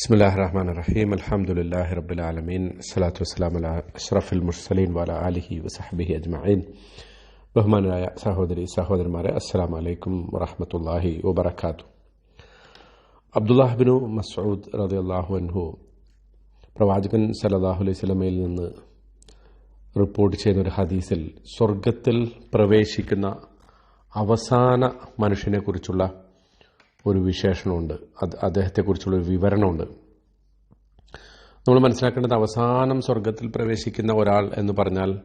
بسم الله الرحمن الرحيم الحمد لله رب العالمين الصلاة والسلام على أشرف المرسلين وعلى آله وصحبه أجمعين ബഹുമാനായ സഹോദരി സഹോദരന്മാരെ അസ്സലാം വലൈക്കും വറഹമത്തല്ലാഹി വബർക്കാത്തു അബ്ദുല്ലാഹിബിനു മസൂദ് റതി അള്ളാഹു അൻഹു പ്രവാചകൻ സലല്ലാഹു അലൈഹി സ്വലമയിൽ നിന്ന് റിപ്പോർട്ട് ചെയ്യുന്ന ഒരു ഹദീസിൽ സ്വർഗത്തിൽ പ്രവേശിക്കുന്ന അവസാന മനുഷ്യനെക്കുറിച്ചുള്ള ഒരു വിശേഷണമുണ്ട്. അത് അദ്ദേഹത്തെക്കുറിച്ചുള്ള ഒരു വിവരണമുണ്ട്. നമ്മൾ മനസ്സിലാക്കേണ്ടത് അവസാനം സ്വർഗത്തിൽ പ്രവേശിക്കുന്ന ഒരാൾ എന്ന് പറഞ്ഞാൽ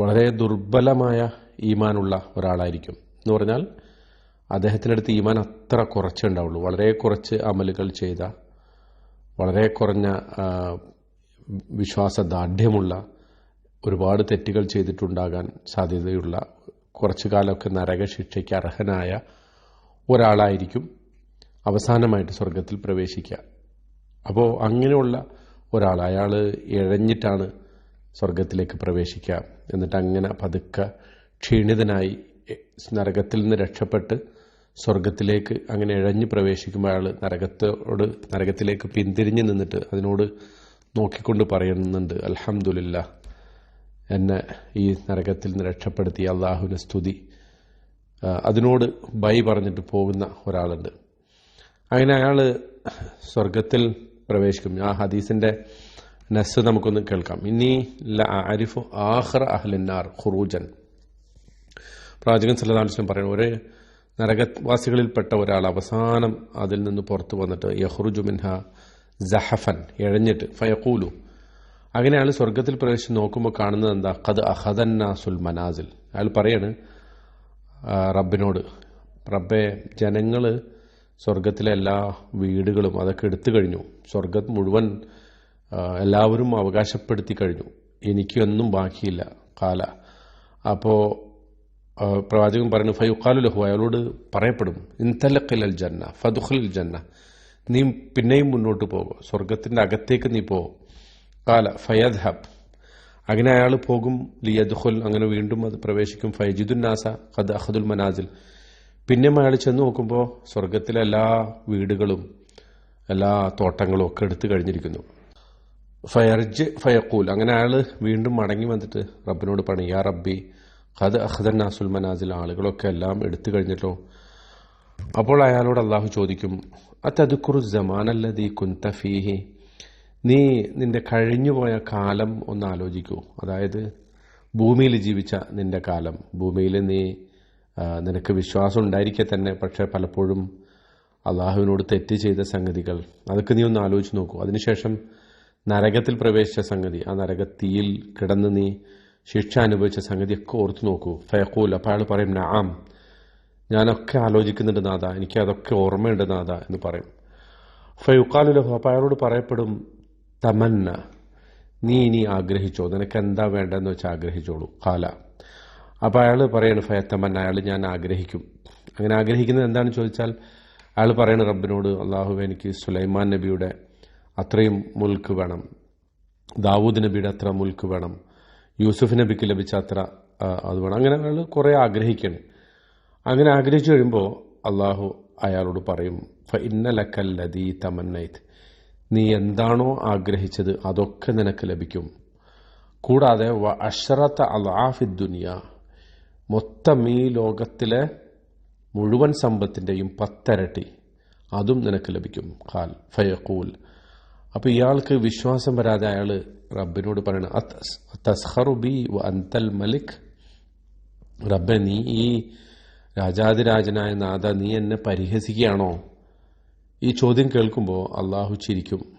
വളരെ ദുർബലമായ ഈമാനുള്ള ഒരാളായിരിക്കും. എന്ന് പറഞ്ഞാൽ അദ്ദേഹത്തിനടുത്ത് ഈമാൻ അത്ര കുറച്ചേ ഉണ്ടാവുള്ളൂ. വളരെ കുറച്ച് അമലുകൾ ചെയ്ത വളരെ കുറഞ്ഞ വിശ്വാസ ദാർഢ്യമുള്ള ഒരുപാട് തെറ്റുകൾ ചെയ്തിട്ടുണ്ടാകാൻ സാധ്യതയുള്ള കുറച്ചു കാലമൊക്കെ നരകശിക്ഷയ്ക്ക് അർഹനായ ഒരാളായിരിക്കും അവസാനമായിട്ട് സ്വർഗത്തിൽ പ്രവേശിക്കുക. അപ്പോൾ അങ്ങനെയുള്ള ഒരാൾ അയാൾ ഇഴഞ്ഞിട്ടാണ് സ്വർഗത്തിലേക്ക് പ്രവേശിക്കുക. എന്നിട്ട് അങ്ങനെ പതുക്കെ ക്ഷീണിതനായി നരകത്തിൽ നിന്ന് രക്ഷപ്പെട്ട് സ്വർഗത്തിലേക്ക് അങ്ങനെ ഇഴഞ്ഞ് പ്രവേശിക്കുമ്പോൾ അയാൾ നരകത്തോട് നരകത്തിലേക്ക് പിന്തിരിഞ്ഞ് നിന്നിട്ട് അതിനോട് നോക്കിക്കൊണ്ട് പറയുന്നുണ്ട് അലഹമുല്ല എന്നെ ഈ നരകത്തിൽ നിന്ന് രക്ഷപ്പെടുത്തിയ അള്ളാഹുവിനെ സ്തുതി. അതിനോട് ബൈ പറഞ്ഞിട്ട് പോകുന്ന ഒരാളുണ്ട്. അങ്ങനെ അയാൾ സ്വർഗത്തിൽ പ്രവേശിക്കും. ആ ഹദീസിന്റെ നസ് നമുക്കൊന്ന് കേൾക്കാം. ഇനി ല ആരിഫു ആഹ്റ അഹ്ലിന്നാർ ഖുറൂജൻ. പ്രാചകൻ സല്ലാസ്ലം പറയുന്നു ഒരു നരകവാസികളിൽപ്പെട്ട ഒരാൾ അവസാനം അതിൽ നിന്ന് പുറത്തു വന്നിട്ട് യഹ്റുജു മിൻഹ ജഹഫൻ എഴഞ്ഞിട്ട് ഫയക്കൂലു അങ്ങനെ അയാൾ സ്വർഗത്തിൽ പ്രവേശിച്ച് നോക്കുമ്പോൾ കാണുന്നത് എന്താ? കത് അഹദന്നാസുൽ മനാസിൽ. അയാൾ പറയാണ് റബ്ബിനോട്. റബ്ബെ ജനങ്ങൾ സ്വർഗത്തിലെ എല്ലാ വീടുകളും അതൊക്കെ എടുത്തു കഴിഞ്ഞു. സ്വർഗം മുഴുവൻ എല്ലാവരും അവകാശപ്പെടുത്തി കഴിഞ്ഞു. എനിക്കൊന്നും ബാക്കിയില്ല കാല. അപ്പോൾ പ്രവാചകൻ പറഞ്ഞു ഫയുഖാലു ലഹു. അയാളോട് പറയപ്പെടും ഇൻതലഖിൽ അൽ ജന്ന ഫതുഖിൽ ജന്ന. നീ പിന്നെയും മുന്നോട്ട് പോകും സ്വർഗത്തിന്റെ അകത്തേക്ക് നീ പോകും കാല ഫയദ്ഹബ്. അങ്ങനെ അയാൾ പോകും ലിയദ്ഖുൽ അങ്ങനെ വീണ്ടും അത് പ്രവേശിക്കും. ഫൈജിദുന്നാസ ഖദ് അഹദുൽ മനാസിൽ. പിന്നെയും അയാൾ ചെന്ന് നോക്കുമ്പോൾ സ്വർഗത്തിലെ എല്ലാ വീടുകളും എല്ലാ തോട്ടങ്ങളും ഒക്കെ എടുത്തു കഴിഞ്ഞിരിക്കുന്നു. ഫയർജ് ഫയക്കൂൽ അങ്ങനെ അയാൾ വീണ്ടും മടങ്ങി വന്നിട്ട് റബ്ബിനോട് പണി യാ റബ്ബി ഖദ് അഹദൻ നാസുൽ മനാസിൽ ആളുകളൊക്കെ എല്ലാം എടുത്തു കഴിഞ്ഞിട്ടോ? അപ്പോൾ അയാളോട് അള്ളാഹു ചോദിക്കും അതതുക്കുറു ജമാനല്ലതീ കുന്ത ഫീഹി? നീ നിന്റെ കഴിഞ്ഞുപോയ കാലം ഒന്ന് ആലോചിക്കൂ. അതായത് ഭൂമിയിൽ ജീവിച്ച നിന്റെ കാലം. ഭൂമിയിൽ നീ നിനക്ക് വിശ്വാസം ഉണ്ടായിരിക്കെ തന്നെ പക്ഷേ പലപ്പോഴും അള്ളാഹുവിനോട് തെറ്റ് ചെയ്ത സംഗതികൾ. അതൊക്കെ നീ ഒന്ന് ആലോചിച്ച് നോക്കൂ. അതിനുശേഷം നരകത്തിൽ പ്രവേശിച്ച സംഗതി ആ നരകത്തിയിൽ കിടന്ന് നീ ശിക്ഷ അനുഭവിച്ച സംഗതിയൊക്കെ ഓർത്തു നോക്കൂ. ഫയക്കൂൽ അപ്പോൾ അയാൾ പറയും നാം ഞാനൊക്കെ ആലോചിക്കുന്നുണ്ട് നാഥ. എനിക്ക് അതൊക്കെ ഓർമ്മയുണ്ട് നാഥ എന്ന് പറയും. ഫയുക്കാലുലഹു അപ്പോൾ അയാളോട് പറയപ്പെടും തമന്ന. നീ ഇനി ആഗ്രഹിച്ചോ? നിനക്ക് എന്താ വേണ്ടതെന്ന് വെച്ചാൽ ആഗ്രഹിച്ചോളൂ. കാല അപ്പോൾ അയാൾ പറയാണ് ഫയത്തമന്ന അയാൾ ഞാൻ ആഗ്രഹിക്കും. അങ്ങനെ ആഗ്രഹിക്കുന്നത് എന്താണെന്ന് ചോദിച്ചാൽ അയാൾ പറയണ റബ്ബിനോട് അള്ളാഹു എനിക്ക് സുലൈമാൻ നബിയുടെ അത്രയും മുൽക്ക് വേണം. ദാവൂദ് നബിയുടെ അത്ര മുൽക്ക് വേണം. യൂസുഫ് നബിക്ക് ലഭിച്ച അത്ര അത് വേണം. അങ്ങനെ അയാൾ കുറേ ആഗ്രഹിക്കണം. അങ്ങനെ ആഗ്രഹിച്ചു കഴിയുമ്പോൾ അള്ളാഹു അയാളോട് പറയും ഫ ഇന്നലക്കല്ലതീ തമന്നൈത്ത് നീ എന്താണോ ആഗ്രഹിച്ചത് അതൊക്കെ നിനക്ക് ലഭിക്കും. കൂടാതെ വ അഷറത്ത് അലാഫി ദുനിയ മൊത്തം ഈ ലോകത്തിലെ മുഴുവൻ സമ്പത്തിന്റെയും പത്തരട്ടി അതും നിനക്ക് ലഭിക്കും. ഖാൽ ഫയഖൂൽ. അപ്പോൾ ഇയാൾക്ക് വിശ്വാസം വരാതെ അയാൾ റബ്ബിനോട് പറയണം തസ്ഹറു ബി വ മലിക്. റബ്ബെ നീ ഈ രാജാതിരാജനായ നാഥ നീ എന്നെ പരിഹസിക്കുകയാണോ? ഈ ചോദ്യം കേൾക്കുമ്പോൾ അള്ളാഹു ചിരിക്കും.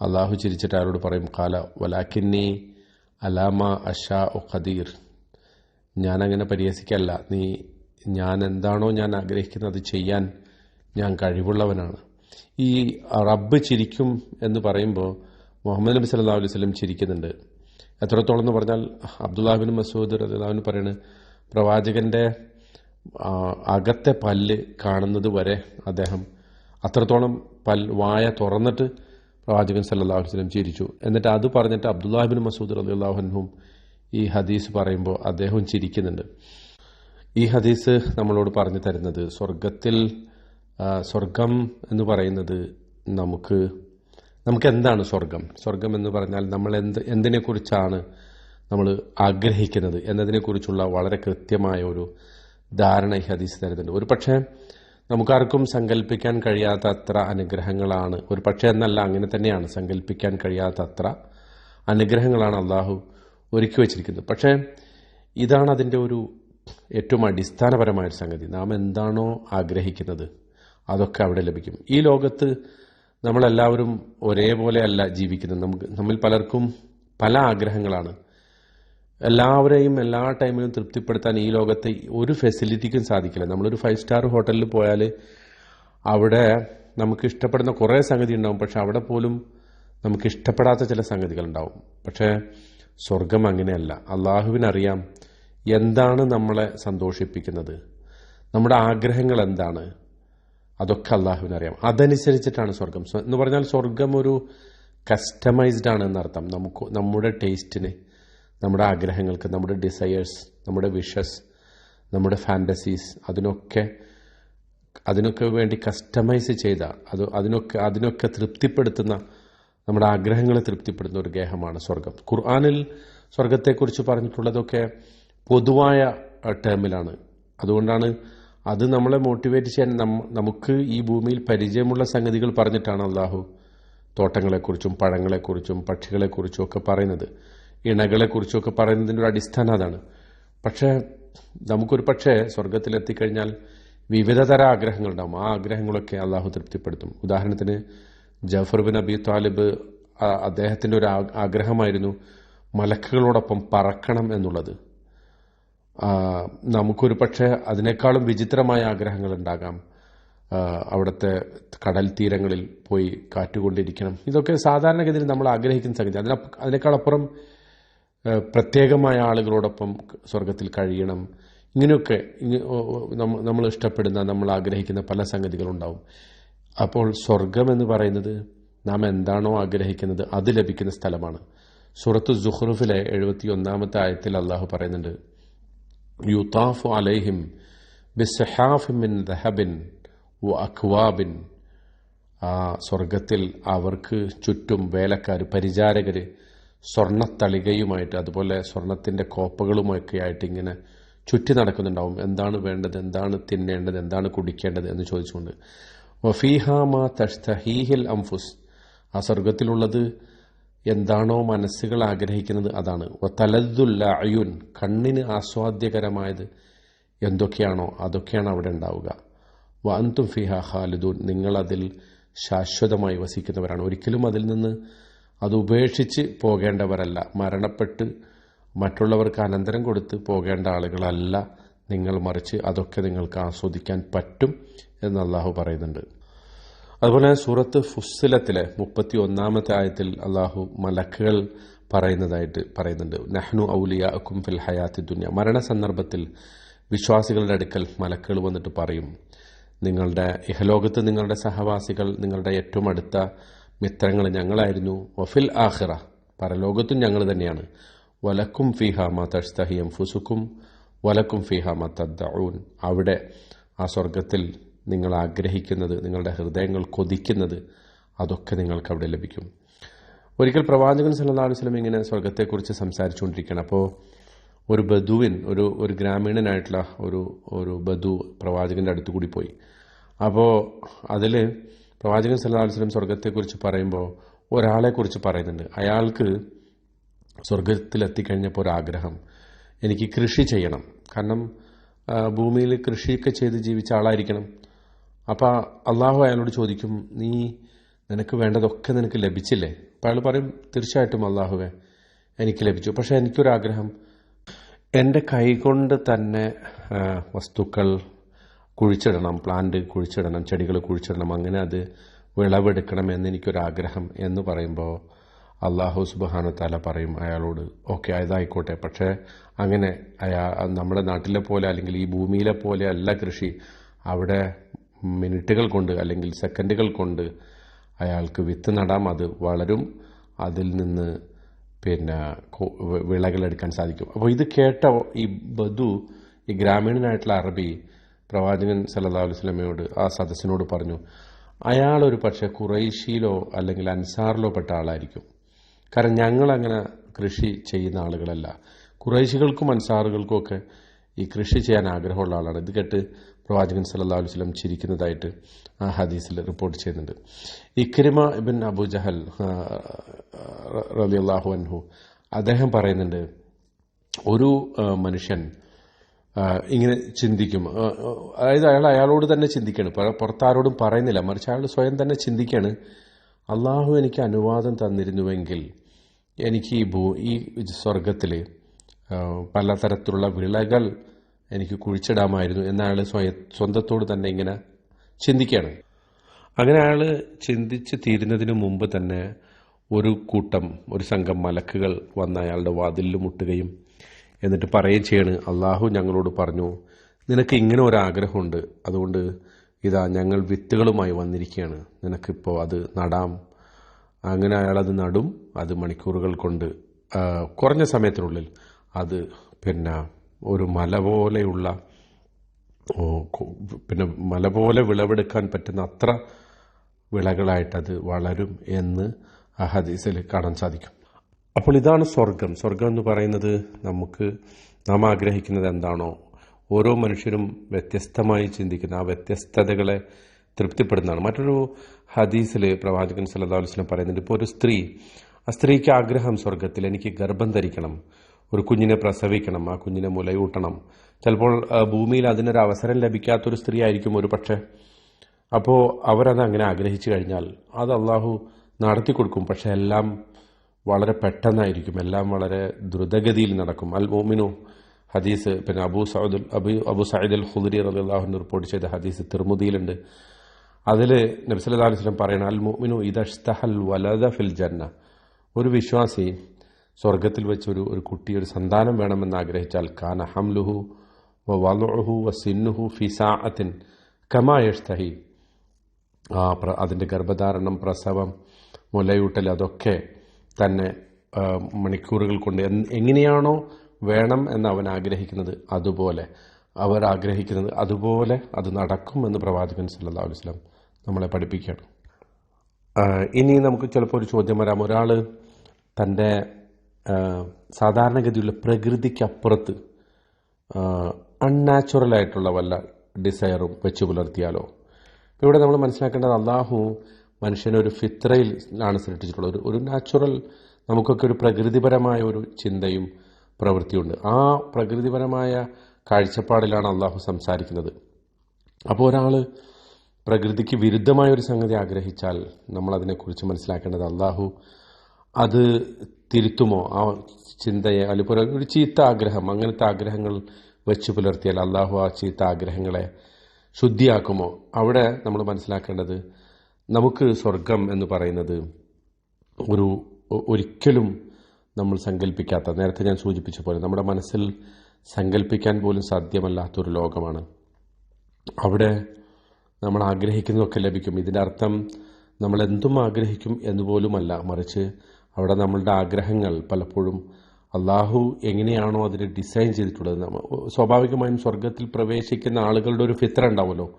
അള്ളാഹു ചിരിച്ചിട്ട് ആരോട് പറയും കാല വലാക്കിന്നി അലാമ അഷാ ഒ ഖദീർ. ഞാനങ്ങനെ പരിഹസിക്കല്ല. നീ ഞാൻ എന്താണോ ഞാൻ ആഗ്രഹിക്കുന്നത് ചെയ്യാൻ ഞാൻ കഴിവുള്ളവനാണ്. ഈ റബ്ബ് ചിരിക്കും എന്ന് പറയുമ്പോൾ മുഹമ്മദ് നബി സല്ലല്ലാഹു അലൈഹി വസല്ലം ചിരിക്കുന്നുണ്ട്. എത്രത്തോളം എന്ന് പറഞ്ഞാൽ അബ്ദുല്ലാഹിബിൻ മസൂദ് റദിള്ളാഹുവിന് പറയുന്നത് പ്രവാചകന്റെ ആ, അകത്തെ പല്ല് കാണുന്നത് വരെ അദ്ദേഹം അത്രത്തോളം പൽ വായ തുറന്നിട്ട് പ്രവാചകൻ സല്ലല്ലാഹു വസ്ലം ചിരിച്ചു. എന്നിട്ട് അത് പറഞ്ഞിട്ട് അബ്ദുല്ലാഹിബിൻ മസൂദ് അലി അള്ളാഹുഹും ഈ ഹദീസ് പറയുമ്പോൾ അദ്ദേഹം ചിരിക്കുന്നുണ്ട്. ഈ ഹദീസ് നമ്മളോട് പറഞ്ഞു തരുന്നത് സ്വർഗത്തിൽ സ്വർഗം എന്ന് പറയുന്നത് നമുക്ക് നമുക്ക് എന്താണ് സ്വർഗം? സ്വർഗം എന്ന് പറഞ്ഞാൽ നമ്മൾ എന്ത് എന്തിനെക്കുറിച്ചാണ് നമ്മൾ ആഗ്രഹിക്കുന്നത് എന്നതിനെക്കുറിച്ചുള്ള വളരെ കൃത്യമായ ഒരു ധാരണ ഈ ഹദീസ് തരുന്നുണ്ട്. ഒരു പക്ഷേ നമുക്കാർക്കും സങ്കല്പിക്കാൻ കഴിയാത്ത അത്ര അനുഗ്രഹങ്ങളാണ്. ഒരു പക്ഷേ എന്നല്ല അങ്ങനെ തന്നെയാണ്. സങ്കല്പിക്കാൻ കഴിയാത്ത അത്ര അനുഗ്രഹങ്ങളാണ് അള്ളാഹു ഒരുക്കി വച്ചിരിക്കുന്നത്. പക്ഷേ ഇതാണ് അതിന്റെ ഒരു ഏറ്റവും അടിസ്ഥാനപരമായ സംഗതി. നാം എന്താണോ ആഗ്രഹിക്കുന്നത് അതൊക്കെ അവിടെ ലഭിക്കും. ഈ ലോകത്ത് നമ്മളെല്ലാവരും ഒരേപോലെ അല്ല ജീവിക്കുന്നത്. നമുക്ക് നമ്മിൽ പലർക്കും പല ആഗ്രഹങ്ങളാണ്. എല്ലാവരെയും എല്ലാ ടൈമിലും തൃപ്തിപ്പെടുത്താൻ ഈ ലോകത്തെ ഒരു ഫെസിലിറ്റിക്കും സാധിക്കില്ല. നമ്മളൊരു ഫൈവ് സ്റ്റാർ ഹോട്ടലിൽ പോയാൽ അവിടെ നമുക്ക് ഇഷ്ടപ്പെടുന്ന കുറേ സംഗതി ഉണ്ടാവും. പക്ഷെ അവിടെ പോലും നമുക്ക് ഇഷ്ടപ്പെടാത്ത ചില സംഗതികൾ ഉണ്ടാവും. പക്ഷേ സ്വർഗം അങ്ങനെയല്ല. അള്ളാഹുവിനറിയാം എന്താണ് നമ്മളെ സന്തോഷിപ്പിക്കുന്നത്. നമ്മുടെ ആഗ്രഹങ്ങൾ എന്താണ്. അതൊക്കെ അള്ളാഹുവിനറിയാം. അതനുസരിച്ചിട്ടാണ് സ്വർഗം സ്വ- എന്ന് പറഞ്ഞാൽ സ്വർഗം ഒരു കസ്റ്റമൈസ്ഡ് ആണ് എന്നർത്ഥം. നമുക്ക് നമ്മുടെ ടേസ്റ്റിന് നമ്മുടെ ആഗ്രഹങ്ങൾക്ക് നമ്മുടെ ഡിസയേഴ്സ് നമ്മുടെ വിഷസ് നമ്മുടെ ഫാന്റസീസ് അതിനൊക്കെ അതിനൊക്കെ വേണ്ടി കസ്റ്റമൈസ് ചെയ്ത അത് അതിനൊക്കെ അതിനൊക്കെ തൃപ്തിപ്പെടുത്തുന്ന നമ്മുടെ ആഗ്രഹങ്ങളെ തൃപ്തിപ്പെടുത്തുന്ന ഒരു ഗേഹമാണ് സ്വർഗം ഖുർആാനിൽ സ്വർഗത്തെക്കുറിച്ച് പറഞ്ഞിട്ടുള്ളതൊക്കെ പൊതുവായ ടേമിലാണ് അതുകൊണ്ടാണ് അത് നമ്മളെ മോട്ടിവേറ്റ് ചെയ്യാൻ നമുക്ക് ഈ ഭൂമിയിൽ പരിചയമുള്ള സംഗതികൾ പറഞ്ഞിട്ടാണ് അള്ളാഹു തോട്ടങ്ങളെക്കുറിച്ചും പഴങ്ങളെക്കുറിച്ചും പക്ഷികളെക്കുറിച്ചും ഒക്കെ പറയുന്നത്. ഇണകളെക്കുറിച്ചും ഒക്കെ പറയുന്നതിന്റെ ഒരു അടിസ്ഥാനം അതാണ്. പക്ഷേ നമുക്കൊരു പക്ഷേ സ്വർഗത്തിലെത്തിക്കഴിഞ്ഞാൽ വിവിധ തരം ആഗ്രഹങ്ങളുണ്ടാവും. ആ ആഗ്രഹങ്ങളൊക്കെ അള്ളാഹു തൃപ്തിപ്പെടുത്തും. ഉദാഹരണത്തിന് ജഫർ ബിൻ അബി താലിബ് അദ്ദേഹത്തിന്റെ ഒരു ആഗ്രഹമായിരുന്നു മലക്കുകളോടൊപ്പം പറക്കണം എന്നുള്ളത്. നമുക്കൊരു പക്ഷേ അതിനേക്കാളും വിചിത്രമായ ആഗ്രഹങ്ങൾ ഉണ്ടാകാം അവിടുത്തെ കടൽ തീരങ്ങളിൽ പോയി കാറ്റുകൊണ്ടിരിക്കണം. ഇതൊക്കെ സാധാരണഗതിയിൽ നമ്മൾ ആഗ്രഹിക്കുന്ന സംഗതി അതിന അതിനേക്കാളപ്പുറം പ്രത്യേകമായ ആളുകളോടൊപ്പം സ്വർഗത്തിൽ കഴിയണം. ഇങ്ങനെയൊക്കെ നമ്മൾ ഇഷ്ടപ്പെടുന്ന നമ്മൾ ആഗ്രഹിക്കുന്ന പല സംഗതികളുണ്ടാവും. അപ്പോൾ സ്വർഗം എന്ന് പറയുന്നത് നാം എന്താണോ ആഗ്രഹിക്കുന്നത് അത് ലഭിക്കുന്ന സ്ഥലമാണ്. സൂറത്ത് ജുഹ്റുഫിലെ എഴുപത്തി ഒന്നാമത്തെ ആയത്തിൽ അള്ളാഹു പറയുന്നുണ്ട് യുതാഫു അലൈഹിം മിൻ ദഹബിൻ വ അഖ്വാബിൻ. ആ സ്വർഗത്തിൽ അവർക്ക് ചുറ്റും വേലക്കാർ പരിചാരകർ സ്വർണത്തളികയുമായിട്ട് അതുപോലെ സ്വർണത്തിന്റെ കോപ്പകളുമൊക്കെ ആയിട്ട് ഇങ്ങനെ ചുറ്റി നടക്കുന്നുണ്ടാവും. എന്താണ് വേണ്ടത്? എന്താണ് തിന്നേണ്ടത്? എന്താണ് കുടിക്കേണ്ടത് എന്ന് ചോദിച്ചുകൊണ്ട്. വഫീഹാമ തഷ്തഹീഹിൽ അംഫുസ്. ആ സ്വർഗത്തിലുള്ളത് എന്താണോ മനസ്സുകൾ ആഗ്രഹിക്കുന്നത് അതാണ്. തലദ്ദുല്ല അയുൻ കണ്ണിന് ആസ്വാദ്യകരമായത് എന്തൊക്കെയാണോ അതൊക്കെയാണ് അവിടെ ഉണ്ടാവുക. വാന്തും ഫിഹ ഖാലിദൂൻ നിങ്ങളതിൽ ശാശ്വതമായി വസിക്കുന്നവരാണ്. ഒരിക്കലും അതിൽ നിന്ന് അത് ഉപേക്ഷിച്ച് പോകേണ്ടവരല്ല. മരണപ്പെട്ട് മറ്റുള്ളവർക്ക് അനന്തരം കൊടുത്ത് പോകേണ്ട ആളുകളല്ല നിങ്ങൾ മറിച്ച് അതൊക്കെ നിങ്ങൾക്ക് ആസ്വദിക്കാൻ പറ്റും എന്ന് അള്ളാഹു പറയുന്നുണ്ട്. അതുപോലെ സൂറത്ത് ഫുസ്സിലത്തിലെ മുപ്പത്തി ഒന്നാമത്തെ ആയത്തിൽ അള്ളാഹു മലക്കുകൾ പറയുന്നതായിട്ട് പറയുന്നുണ്ട്. നഹ്നു ഔലിയ അക്കും ഫിൽ ഹയാത്തി മരണ സന്ദർഭത്തിൽ വിശ്വാസികളുടെ അടുക്കൽ മലക്കുകൾ വന്നിട്ട് പറയും നിങ്ങളുടെ ഇഹലോകത്ത് നിങ്ങളുടെ സഹവാസികൾ നിങ്ങളുടെ ഏറ്റവും അടുത്ത മിത്രങ്ങൾ ഞങ്ങളായിരുന്നു. വഫിൽ ആഹിറ പരലോകത്തും ഞങ്ങൾ തന്നെയാണ്. വലക്കും ഫിഹ മാ തഷ്തഹിയം ഫുസുക്കും വലക്കും ഫിഹ മാ തദ്ദഊൻ. അവിടെ ആ സ്വർഗത്തിൽ നിങ്ങൾ ആഗ്രഹിക്കുന്നത് നിങ്ങളുടെ ഹൃദയങ്ങൾ കൊതിക്കുന്നത് അതൊക്കെ നിങ്ങൾക്ക് അവിടെ ലഭിക്കും. ഒരിക്കൽ പ്രവാചകൻ അലൈഹി വസല്ലം ഇങ്ങനെ സ്വർഗത്തെക്കുറിച്ച് സംസാരിച്ചുകൊണ്ടിരിക്കുകയാണ്. അപ്പോൾ ഒരു ബധുവിൻ ഒരു ഒരു ഗ്രാമീണനായിട്ടുള്ള ഒരു ഒരു ബധു പ്രവാചകന്റെ അടുത്ത് കൂടി പോയി. അപ്പോൾ അതിൽ പ്രവാചകൻ അലൈഹി വസല്ലം സ്വർഗത്തെക്കുറിച്ച് പറയുമ്പോൾ ഒരാളെക്കുറിച്ച് പറയുന്നുണ്ട്. അയാൾക്ക് സ്വർഗത്തിലെത്തിക്കഴിഞ്ഞപ്പോൾ ഒരാഗ്രഹം എനിക്ക് കൃഷി ചെയ്യണം. കാരണം ഭൂമിയിൽ കൃഷിയൊക്കെ ചെയ്ത് ജീവിച്ച ആളായിരിക്കണം. അപ്പോൾ അള്ളാഹു അയാളോട് ചോദിക്കും നീ നിനക്ക് വേണ്ടതൊക്കെ നിനക്ക് ലഭിച്ചില്ലേ? അപ്പോൾ അയാൾ പറയും തീർച്ചയായിട്ടും അള്ളാഹുവെ എനിക്ക് ലഭിച്ചു. പക്ഷേ എനിക്കൊരാഗ്രഹം എന്റെ കൈകൊണ്ട് തന്നെ വസ്തുക്കൾ കുഴിച്ചിടണം പ്ലാന്റ് കുഴിച്ചിടണം ചെടികൾ കുഴിച്ചിടണം അങ്ങനെ അത് വിളവെടുക്കണം എന്നെനിക്കൊരാഗ്രഹം എന്ന് പറയുമ്പോൾ അള്ളാഹു സുബാന തല പറയും അയാളോട് ഓക്കെ അതായിക്കോട്ടെ പക്ഷേ അങ്ങനെ അയാ നമ്മുടെ നാട്ടിലെ പോലെ അല്ലെങ്കിൽ ഈ ഭൂമിയിലെ പോലെ അല്ല കൃഷി. അവിടെ മിനിറ്റുകൾ കൊണ്ട് അല്ലെങ്കിൽ സെക്കൻഡുകൾ കൊണ്ട് അയാൾക്ക് വിത്ത് നടാം അത് വളരും അതിൽ നിന്ന് പിന്നെ വിളകളെടുക്കാൻ സാധിക്കും. അപ്പോൾ ഇത് കേട്ട ഈ ബധു ഈ ഗ്രാമീണനായിട്ടുള്ള അറബി പ്രവാചകൻ സല്ലല്ലാഹു അലൈഹി വസല്ലമയോട് ആ സദസ്സിനോട് പറഞ്ഞു അയാളൊരു പക്ഷേ കുറൈശിയിലോ അല്ലെങ്കിൽ അൻസാറിലോ പെട്ട ആളായിരിക്കും. കാരണം ഞങ്ങളങ്ങനെ കൃഷി ചെയ്യുന്ന ആളുകളല്ല. കുറൈശികൾക്കും അൻസാറുകൾക്കും ഒക്കെ ഈ കൃഷി ചെയ്യാൻ ആഗ്രഹമുള്ള ആളാണ്. ഇത് കേട്ട് പ്രവാചകൻ സല്ലാ അലൈഹി വസല്ലം ചിരിക്കുന്നതായിട്ട് ആ ഹദീസിൽ റിപ്പോർട്ട് ചെയ്യുന്നുണ്ട്. ഇക്രിമ ഇബിൻ അബു ജഹൽ റളിയല്ലാഹു അൻഹു അദ്ദേഹം പറയുന്നുണ്ട് ഒരു മനുഷ്യൻ ഇങ്ങനെ ചിന്തിക്കും. അതായത് അയാൾ അയാളോട് തന്നെ ചിന്തിക്കുകയാണ് പുറ- പുറത്താരോടും പറയുന്നില്ല. മറിച്ച് അയാൾ സ്വയം തന്നെ ചിന്തിക്കുകയാണ് അള്ളാഹു എനിക്ക് അനുവാദം തന്നിരുന്നുവെങ്കിൽ എനിക്ക് ഈ ഭൂ ഈ സ്വർഗത്തിൽ പലതരത്തിലുള്ള വിളകൾ എനിക്ക് കുഴിച്ചിടാമായിരുന്നു എന്നയാൾ സ്വയ സ്വന്തത്തോട് തന്നെ ഇങ്ങനെ ചിന്തിക്കുകയാണ് അങ്ങനെ അയാൾ ചിന്തിച്ച് തീരുന്നതിന് മുമ്പ് തന്നെ ഒരു കൂട്ടം ഒരു സംഘം മലക്കുകൾ വന്ന് അയാളുടെ വാതിലിൽ മുട്ടുകയും എന്നിട്ട് പറയുകയും ചെയ്യാണ് അള്ളാഹു ഞങ്ങളോട് പറഞ്ഞു നിനക്ക് ഇങ്ങനെ ഒരു ആഗ്രഹമുണ്ട്. അതുകൊണ്ട് ഇതാ ഞങ്ങൾ വിത്തുകളുമായി വന്നിരിക്കുകയാണ്. നിനക്കിപ്പോൾ അത് നടാം. അങ്ങനെ അയാളത് നടും അത് മണിക്കൂറുകൾ കൊണ്ട് കുറഞ്ഞ സമയത്തിനുള്ളിൽ അത് പിന്നെ ഒരു മല പോലെയുള്ള പിന്നെ മല പോലെ വിളവെടുക്കാൻ പറ്റുന്ന അത്ര വിളകളായിട്ടത് വളരും എന്ന് ആ ഹദീസിൽ കാണാൻ സാധിക്കും. അപ്പോൾ ഇതാണ് സ്വർഗം. സ്വർഗം എന്ന് പറയുന്നത് നമുക്ക് നാം ആഗ്രഹിക്കുന്നത് എന്താണോ ഓരോ മനുഷ്യരും വ്യത്യസ്തമായി ചിന്തിക്കുന്ന ആ വ്യത്യസ്തതകളെ തൃപ്തിപ്പെടുന്നതാണ്. മറ്റൊരു ഹദീസിൽ പ്രവാചകൻ സല്ലല്ലാഹു അലൈഹി വസല്ലം പറയുന്നുണ്ട് ഇപ്പോൾ ഒരു സ്ത്രീ ആ സ്ത്രീക്ക് ആഗ്രഹം സ്വർഗത്തിൽ എനിക്ക് ഗർഭം ധരിക്കണം ഒരു കുഞ്ഞിനെ പ്രസവിക്കണം ആ കുഞ്ഞിനെ മുലയൂട്ടണം. ചിലപ്പോൾ ഭൂമിയിൽ അതിനൊരു അവസരം ലഭിക്കാത്തൊരു സ്ത്രീ ആയിരിക്കും ഒരു പക്ഷേ. അപ്പോൾ അവരത് അങ്ങനെ ആഗ്രഹിച്ചു കഴിഞ്ഞാൽ അത് അള്ളാഹു നടത്തി കൊടുക്കും പക്ഷെ എല്ലാം വളരെ പെട്ടെന്നായിരിക്കും. എല്ലാം വളരെ ദ്രുതഗതിയിൽ നടക്കും. അൽ മോമിനു ഹദീസ് പിന്നെ അബൂ സൗദുൽ അബു അബു സൈദ് അൽ ഖുദരി റളിയല്ലാഹു റിപ്പോർട്ട് ചെയ്ത ഹദീസ് തിർമുദിയിലുണ്ട്. അതിൽ നബ്സല്ലാ അലൈഹി സ്വലം പറയണം അൽ മുഅ്മിനു ഇദഷ്തഹൽ വലദ ഫിൽ ജന്ന. ഒരു വിശ്വാസി സ്വർഗത്തിൽ വെച്ചൊരു ഒരു കുട്ടി ഒരു സന്താനം വേണമെന്ന് ആഗ്രഹിച്ചാൽ കാന ഹംലുഹു വ വലുഹു വ സിന്നുഹു ഫി കമായഷ്തഹി കമാ യഷ്തഹി. ആ അതിന്റെ ഗർഭധാരണം പ്രസവം മുലയൂട്ടൽ അതൊക്കെ തന്നെ മണിക്കൂറുകൾ കൊണ്ട് എങ്ങനെയാണോ വേണം എന്ന് അവൻ ആഗ്രഹിക്കുന്നത് അതുപോലെ അവർ ആഗ്രഹിക്കുന്നത് അതുപോലെ അത് നടക്കും എന്ന് പ്രവാചകൻ സല്ലല്ലാഹു അലൈഹി വസല്ലം നമ്മളെ പഠിപ്പിക്കുകയാണ്. ഇനി നമുക്ക് ചിലപ്പോൾ ഒരു ചോദ്യം വരാം. ഒരാൾ തന്റെ സാധാരണഗതിയുള്ള പ്രകൃതിക്കപ്പുറത്ത് അൺനാച്ചുറലായിട്ടുള്ള വല്ല ഡിസയറും വെച്ച് പുലർത്തിയാലോ? ഇവിടെ നമ്മൾ മനസ്സിലാക്കേണ്ടത് അള്ളാഹു മനുഷ്യനെ ഒരു ഫിത്രയിൽ ആണ് സൃഷ്ടിച്ചിട്ടുള്ളത്. ഒരു ഒരു നാച്ചുറൽ നമുക്കൊക്കെ ഒരു പ്രകൃതിപരമായ ഒരു ചിന്തയും പ്രവൃത്തിയുണ്ട്. ആ പ്രകൃതിപരമായ കാഴ്ചപ്പാടിലാണ് അള്ളാഹു സംസാരിക്കുന്നത്. അപ്പോൾ ഒരാൾ പ്രകൃതിക്ക് വിരുദ്ധമായ ഒരു സംഗതി ആഗ്രഹിച്ചാൽ നമ്മൾ അതിനെക്കുറിച്ച് മനസ്സിലാക്കേണ്ടത് അള്ളാഹു അത് തിരുത്തുമോ? ആ ചിന്തയെ അതുപോലെ ഒരു ചീത്ത ആഗ്രഹം അങ്ങനത്തെ ആഗ്രഹങ്ങൾ വെച്ച് പുലർത്തിയാൽ അള്ളാഹു ആ ചീത്ത ആഗ്രഹങ്ങളെ ശുദ്ധിയാക്കുമോ? അവിടെ നമ്മൾ മനസ്സിലാക്കേണ്ടത് നമുക്ക് സ്വർഗം എന്ന് പറയുന്നത് ഒരു ഒരിക്കലും നമ്മൾ സങ്കല്പിക്കാത്ത നേരത്തെ ഞാൻ സൂചിപ്പിച്ച പോലെ നമ്മുടെ മനസ്സിൽ സങ്കല്പിക്കാൻ പോലും സാധ്യമല്ലാത്തൊരു ലോകമാണ്. അവിടെ നമ്മൾ ആഗ്രഹിക്കുന്നതൊക്കെ ലഭിക്കും. ഇതിന്റെ അർത്ഥം നമ്മൾ എന്തും ആഗ്രഹിക്കും എന്നുപോലുമല്ല. മറിച്ച് അവിടെ നമ്മളുടെ ആഗ്രഹങ്ങൾ പലപ്പോഴും അള്ളാഹു എങ്ങനെയാണോ അതിനെ ഡിസൈൻ ചെയ്തിട്ടുള്ളത്. സ്വാഭാവികമായും സ്വർഗത്തിൽ പ്രവേശിക്കുന്ന ആളുകളുടെ ഒരു ഫിത്ര ഉണ്ടാവുമല്ലോ.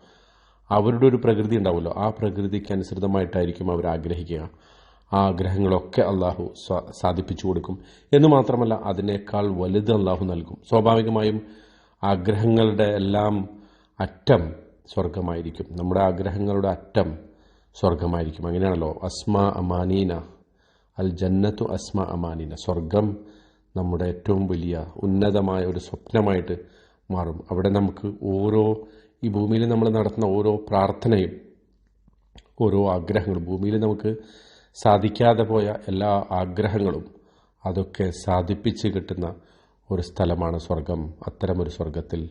അവരുടെ ഒരു പ്രകൃതി ഉണ്ടാവുമല്ലോ. ആ പ്രകൃതിക്ക് അനുസൃതമായിട്ടായിരിക്കും അവർ ആഗ്രഹിക്കുക. ആ ആഗ്രഹങ്ങളൊക്കെ അള്ളാഹു സാധിപ്പിച്ചു കൊടുക്കും. എന്ന് മാത്രമല്ല അതിനേക്കാൾ വലുത് അള്ളാഹു നൽകും. സ്വാഭാവികമായും ആഗ്രഹങ്ങളുടെ എല്ലാം അറ്റം സ്വർഗമായിരിക്കും നമ്മുടെ ആഗ്രഹങ്ങളുടെ അറ്റം സ്വർഗമായിരിക്കും അങ്ങനെയാണല്ലോ. അസ്മ അമാനീന. അൽ ജന്നത്തു അസ്മ അമാനീന. സ്വർഗം നമ്മുടെ ഏറ്റവും വലിയ ഉന്നതമായ ഒരു സ്വപ്നമായിട്ട് മാറും. അവിടെ നമുക്ക് ഓരോ ഈ ഭൂമിയിൽ നമ്മൾ നടത്തുന്ന ഓരോ പ്രാർത്ഥനയും ഓരോ ആഗ്രഹങ്ങളും ഭൂമിയിൽ നമുക്ക് സാധിക്കാതെ പോയ എല്ലാ ആഗ്രഹങ്ങളും അതൊക്കെ സാധിപ്പിച്ച് കിട്ടുന്ന ഒരു സ്ഥലമാണ് സ്വർഗം. അത്തരമൊരു സ്വർഗത്തിൽ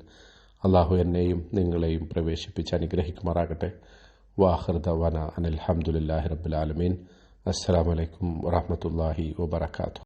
അള്ളാഹു എന്നെയും നിങ്ങളെയും പ്രവേശിപ്പിച്ച് അനുഗ്രഹിക്കുമാറാകട്ടെ. വാഹൃദവന അനിൽഹമുല്ലാഹി റബ്ബുലാലമീൻ അസ്സാം വലൈക്കും വാഹമത്തല്ലാഹി വാബർക്കാത്തു